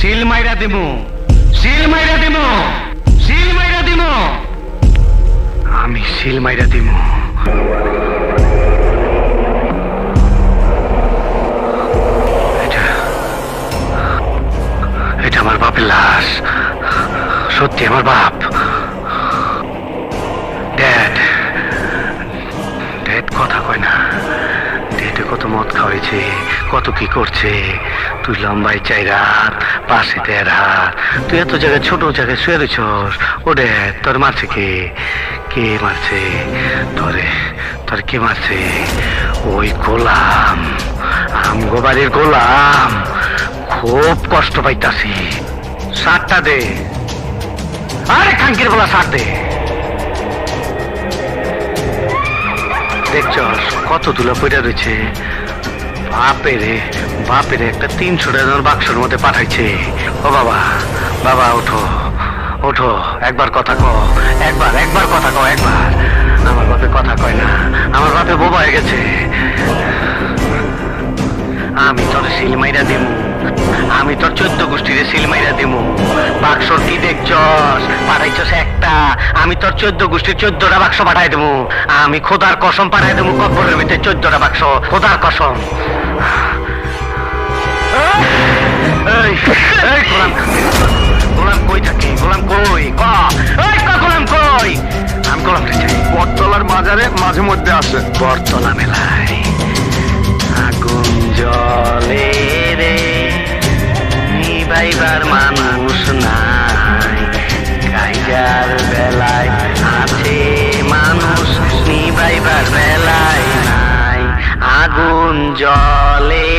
Seal মাইরা দিমু। Seal মাইরা দিমু। সিল মাইরা দিমু। আমি সিল মাইরা এটা এটা আমার বাপের লাশ। সত্যি আমার বাপ। ড্যাড। ড্যাড কথা কয় না। ড্যাডে কত মদ খাওয়াইছে, কত কি করছে, তুই লম্বাই চাই রাত পাশে হাত তুই এত জায়গায়, ছোট জায়গায় শুয়ে রয়েছস ও ড্যাড তোর মারছে কে? কে মারছে? তোরে, তোর কে মারছে? ওই গোলাম, আমগো বাড়ির গোলাম, খুব কষ্ট পাইতাছি। সারটা দে। আরে খাঙ্কির বলা সার দে। দেখছস কত তুলা পড়ে রয়েছে বাপেরে বাপেরে একটা তিনশো টাকার বাক্সের মধ্যে পাঠাইছে। ও বাবা বাবা, ওঠো ওঠো, একবার কথা কও, একবার একবার কথা কও, একবার। আমার বাপে কথা কয় না, আমার বাপে বোবা হয়ে গেছে। আমি তোর চোদ্দ গোষ্ঠীরে সিল মাইরা দিমু। বাক্সর কি দেখছস? পাঠাইছস একটা। আমি তোর চোদ্দ গোষ্ঠীর চোদ্দটা বাক্স পাঠাই দেবো আমি খোদার কসম পাঠাই দেবো কব্বরের ভিতরে চোদ্দটা বাক্স। খোদার কসম। গোলাম গোলাম কই থাকে? গোলাম কই? ক? গোলাম কই? আমি গোলাম বটতলার বাজারে মাঝে মধ্যে আসে। বরতলা মেলায় নিবাইবার মানুষ নাই। কাইজার বেলায় আছে মানুষ নিবাইবার বেলায় নাই। আগুন জলে